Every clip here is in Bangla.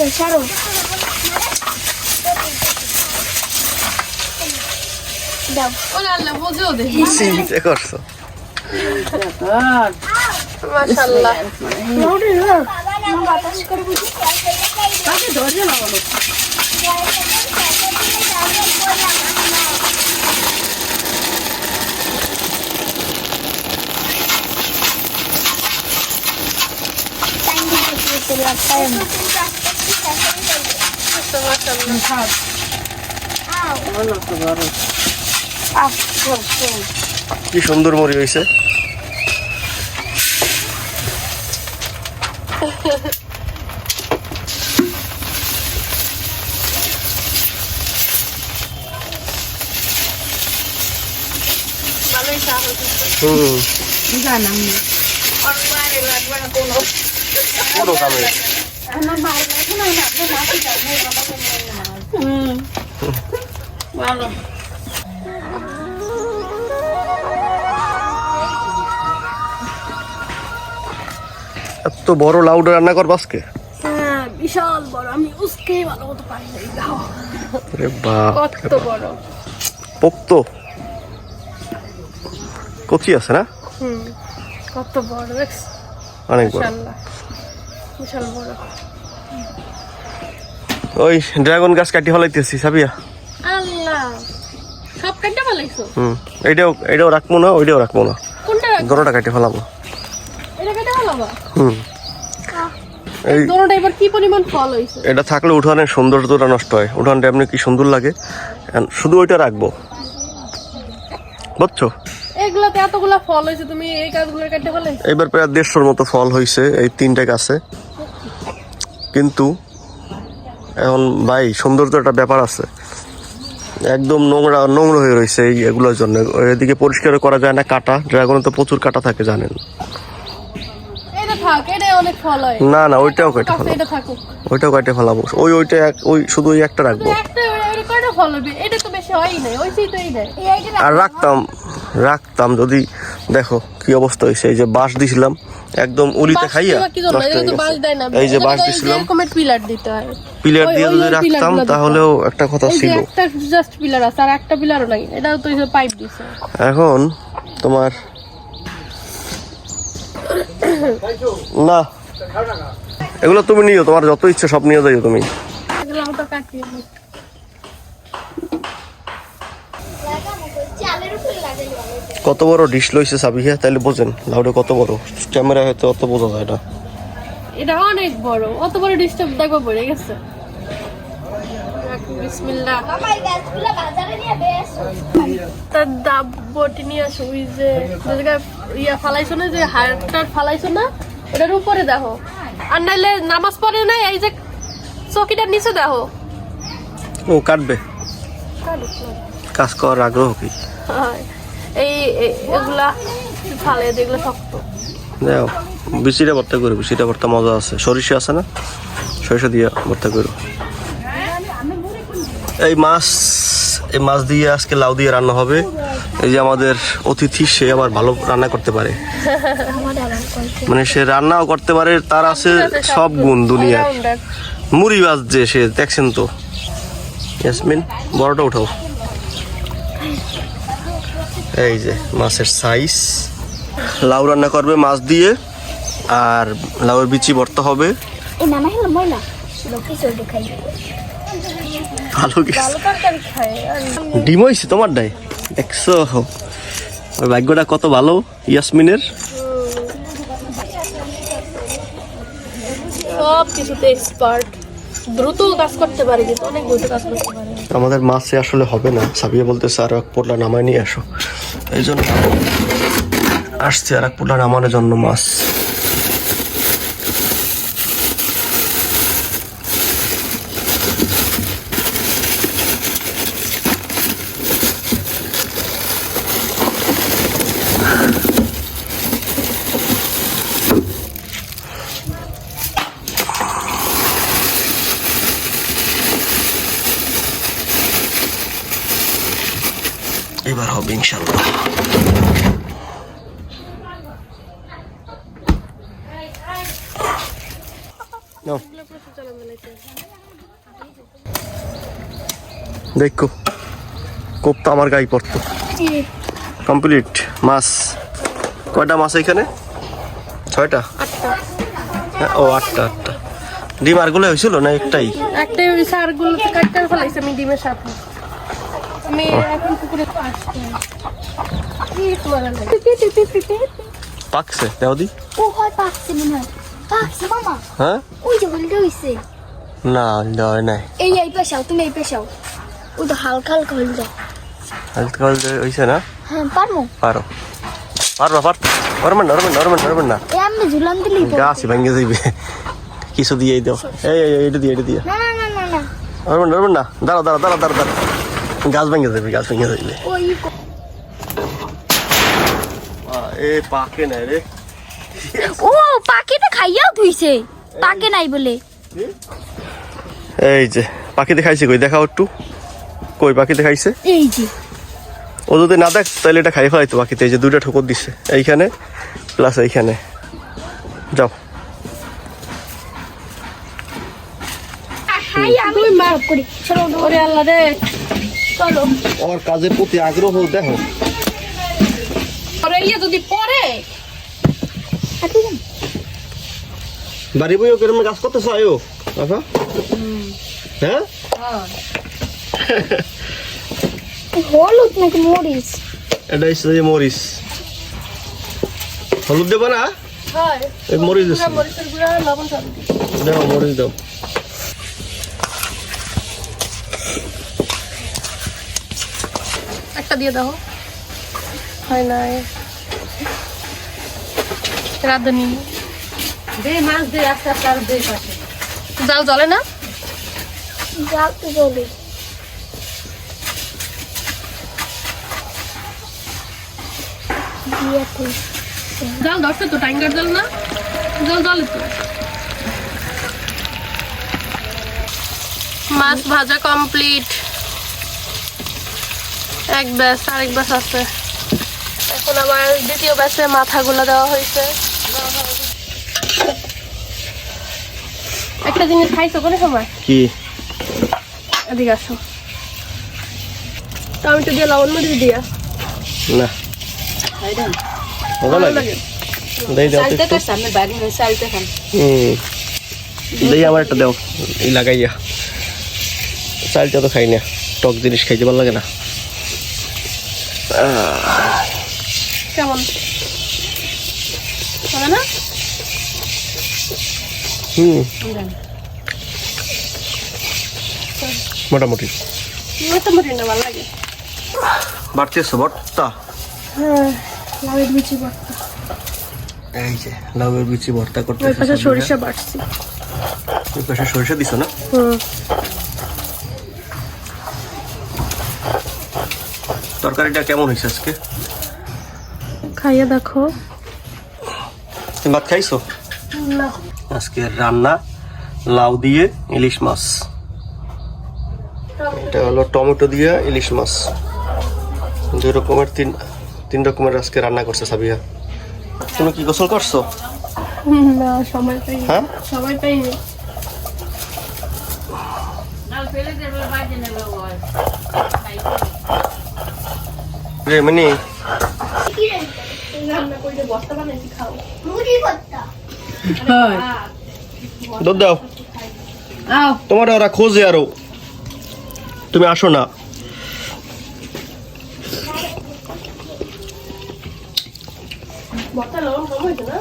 হবে সারো দাও। ওরে করছ মাশাআল্লাহ। বাতাস করে বুঝি কি সুন্দর মরি হয়েছে ভালোই সাপ হচ্ছে হুম। পুরো কামে। ভালো এত বড় লাউডা রান্না করব আজকে? হ্যাঁ বিশাল বড়। আমি উসকেই ভালো মতো পারি দাও। রে বাপ কত বড়। পোক্ত? কচি আছে না? হুম কত বড় অনেক বড়। বিশাল বড়। ওই ড্রাগন গাছ কাটি ফলাইতেছি সাবিয়া আল্লাহ। সব কাটতে পালাইছো হুম এইটাও রাখব না ওইটাও রাখব না। কোনটা দোনোটা কাটি ফেলাবো। এটা কেটে ফেলাবা? হুম। এই দোনোটা এবার কি পরিমাণ ফল হয়েছে এটা থাকলে উঠানের সৌন্দর্যটা নষ্ট হয়। উঠানটা এমনি কি সুন্দর লাগে। শুধু ওইটা রাখব। বুঝছ? এগুলাতে এতগুলা ফল তুমি এই গাছগুলো কেটে ফেলাইছো? এবার প্রায় দেড়শোর মতো ফল হয়েছে এই তিনটে গাছে। এখন ভাই সৌন্দর্য একটা ব্যাপার আছে। একদম নোংরা নোংরা হয়ে রয়েছে এই এগুলোর জন্য। এদিকে পরিষ্কার করা যায় না কাটা। ড্রাগনে তো প্রচুর কাটা থাকে জানেন। না না ওইটাও কেটে ফেলাবো ওইটাও কেটে ফেলাবো ওই ওইটা এক- ওই শুধু ওই একটা রাখব। ফল হবে এটা তো বেশি হয়ই নাই ওইটাই তো এই নাই আর রাখতাম রাখতাম যদি দেখো কি অবস্থা হয়েছে এই যে বাঁশ দিছিলাম একদম উলিতে খাইয়া। এই যে বাঁশ দিছিলাম পিলার দিতে হয়। পিলার দিয়ে যদি রাখতাম তাহলেও একটা কথা ছিল। একটা জাস্ট পিলার আছে আর একটা পিলারও নাই এটাও তো পাইপ দিছে। এখন তোমার না এগুলো তুমি নিও তোমার যত ইচ্ছে সব নিয়ে যাইও তুমি এগুলো আমরা কাটিয়ে নিই। চালের উপরে লাগাই কত বড় ডিশ লইছে সাবিহা তাহলে বোঝেন লাউডে কত বড়? ক্যামেরা হয়তো অত বোঝা যায় না। এটা অনেক বড় অত বড় ডিস্টার্ব দেখব পড়ে গেছে। বিসমিল্লাহ। তার দাব বটি নিয়ে আসো ওই যে যে ইয়া ফালাইছো না যে হাড়টার ফালাইছো না ওটার উপরে দেখো। আর নাইলে নামাজ পড়ে না এই যে চকিটার নিচে দেখো। ও কাটবে। কাজ করার আগ্রহ কি। এই এগুলা ফালে যেগুলো শক্ত। যাও বিচিটা ভর্তা করো বিচিটা ভর্তা মজা আছে। সরিষা আছে না? সরিষা দিয়ে ভর্তা করো। এই মাছ এই মাছ দিয়ে আজকে লাউ দিয়ে রান্না হবে। এই যে আমাদের অতিথি সে আবার ভালো রান্না করতে পারে। মানে সে রান্নাও করতে পারে তার আছে সব গুণ দুনিয়ার। মুড়ি বাজছে সে দেখছেন তো? ইয়াসমিন বড়টা উঠাও। এই যে মাছের সাইজ লাউ রান্না করবে মাছ দিয়ে আর লাউয়ের বিচি ভর্তা হবে। ভালো ডিম হয়েছে তোমার ডাই দেখছ ভাগ্যটা কত ভালো ইয়াসমিনের? সব কিছুতে এক্সপার্ট দ্রুত কাজ করতে পারে, কিন্তু অনেক দ্রুত কাজ করতে পারে। আমাদের মাছে আসলে হবে না। সাবিয়া বলতেছে আর এক পোটলা নামায় নিয়ে আসো এই জন্য আসছে আর এক পোটলা নামানোর জন্য মাছ এবার হবে ইনশাল্লাহ নাও। দেখো কোপ্তা আমার গায়ে পড়তো। কমপ্লিট মাছ। কয়টা মাছ এখানে? ছয়টা? হ্যাঁ, ও আটটা আটটা। ডিম আরগুলো হয়েছিল না একটাই? কাটতে ফেলাইছে আমি ডিমের সাথে। আমি এখন পুকুরে আসছি। কি তোমার লাগে? পাকছে দেও দি। ও হয় পাকছে মনে হয়। মামা হ্যাঁ ওই যে হলটা হইছে না দেওয়া নাই এই এই পেশাও তুমি এই পেশাও ওই তো হালকা হালকা হলটা হয়েছে না হ্যাঁ পারমো পারো পারবা পার পারবেন না পারবেন না না পারবেন আমি ঝুলাম দিলেই গাছ ভেঙে যাইবে কিছু দিয়েই দাও এই এই এটা দিয়ে এটা দিয়ে না না না না না পারবেন না দাঁড়া দাঁড়া দাঁড়া দাঁড়া দাঁড়া গাছ ভেঙে যাবে গাছ ভেঙে যাইবে ওই এ পাকে না রে ও পাখিটা ধুইছে? পাকে নাই বলে। এই যে পাখি দেখাইছে কই? দেখাও একটু। কই পাখি দেখাইছে এই যে। ও যদি না দেখ তাহলে এটা খাই ফেলাইতো পাখিতে। এই যে দুইটা ঠোকর দিচ্ছে এইখানে প্লাস এইখানে। যাও। ওরে কাজের প্রতি আগ্রহ দেখো। ইয়ে যদি পরে। বাড়ি বইও কেরম কাজ করতেছ আয়ো? আফা হ্যাঁ? হলুদ নাকি মরিচ? এটা হচ্ছে মরিচ। হলুদ দেবো না? মরিচ। দাও দাও। একটা দিয়ে দাও। হয় না রাঁধুনি। দে মাছ দে আস্তে আস্তে আর দে পাশে। জাল জ্বলে না? জলে জাল। ধরছে তো টাইগার জল না? জল জলে তো। মাছ ভাজা কমপ্লিট। এক ব্যাস আরেক ব্যাস আছে। এখন আবার দ্বিতীয় ব্যাসে মাথাগুলো দেওয়া হয়েছে। একটা জিনিস খাইছো কোনো সময়? কি? এদিকে আসো। টমেটো দিয়ে লবণ মরিচ দিয়া। না। ভালো লাগে। দেই দাও তো চালতে একটু। তো সামনে বাড়ি চালতে খান হুম। দেই আমার একটা দাও। এই লাগাইয়া। চালটা তো খাই না। টক জিনিস খাইতে ভালো লাগে না। কেমন? হবে না? হুম মোটামুটি। মোটামুটি না ভালো লাগে। বাড়তেছে ভর্তা? হ্যাঁ লাউয়ের বিচি ভর্তা। এই যে লাউয়ের বিচি ভর্তা করতে ওই পাশে সরিষা বাটছি ওই পাশে সরিষা দিছো না? হুম। তরকারিটা কেমন হয়েছে আজকে? খাইয়ে দেখো। তুমি ভাত খাইছো? না। আজকে রান্না লাউ দিয়ে ইলিশ মাছ। এটা হলো টমেটো দিয়ে ইলিশ মাছ। দুই রকমের তিন তিন রকমের আজকে রান্না করছে সাবিয়া। তুমি কি গোসল করছ? না সময় পাইনি। হ্যাঁ? সময় পাইনি। রে মিনি। রান্না করে বস্তা বানাইছি খাও। মুড়ি ভর্তা দুধ দাও। তোমার ওরা খোঁজে আরও। তুমি আসো না। না?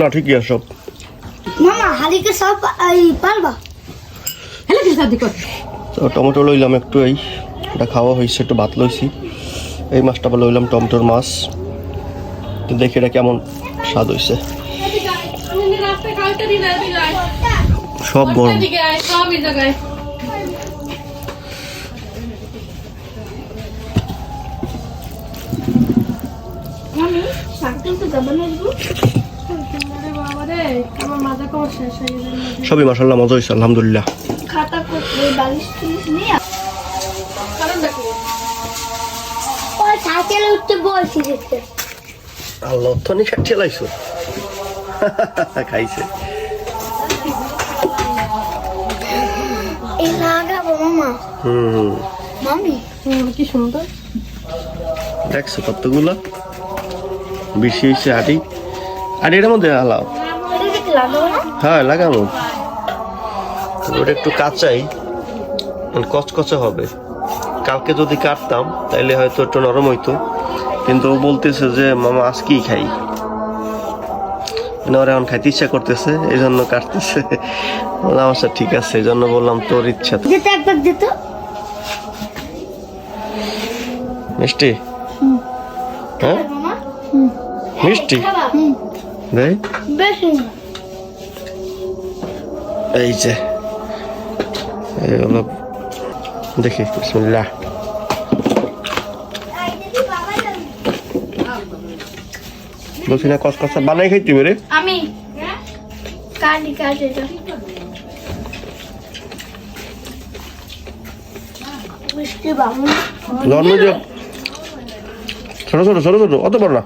না ঠিকই আছে সব। মামা হালিকে সব এই পারবা? তো টমেটো লইলাম একটু এই এটা খাওয়া হয়েছে একটু ভাত লইছি। এই মাছটা লইলাম টমেটোর মাছ। তো দেখি এটা কেমন স্বাদ হয়েছে সব গরম। সবই মাসাল্লাহ মজা হয়েছে আলহামদুলিল্লাহ। উঠতে বলছি আল্লাহ তো নিশা ঠেলাইছো? খাইছে। কি সুন্দর। দেখছ কতগুলো? বেশি হয়েছে আটি আর এটার মধ্যে হালাও। হ্যাঁ লাগাবো। ওটা একটু কাঁচাই। মানে কচকচে হবে। কালকে যদি কাটতাম তাইলে হয়তো একটু নরম হইতো। কিন্তু ও বলতেছে যে মামা আজকেই খাই। মানে ওর এখন খাইতে ইচ্ছা করতেছে এই জন্য কাটতেছে বললাম আচ্ছা ঠিক আছে। এই জন্য বললাম তোর ইচ্ছা মিষ্টি? হ্যাঁ? মিষ্টি? দেখ বেশ এই যে। দেখি বিসমিল্লাহ। বলছি না কসকসা বানাই খাইতে রে। আমি। কালি কাজে নর্মাল ছোট ছোট ছোট ছোট অত বড় না।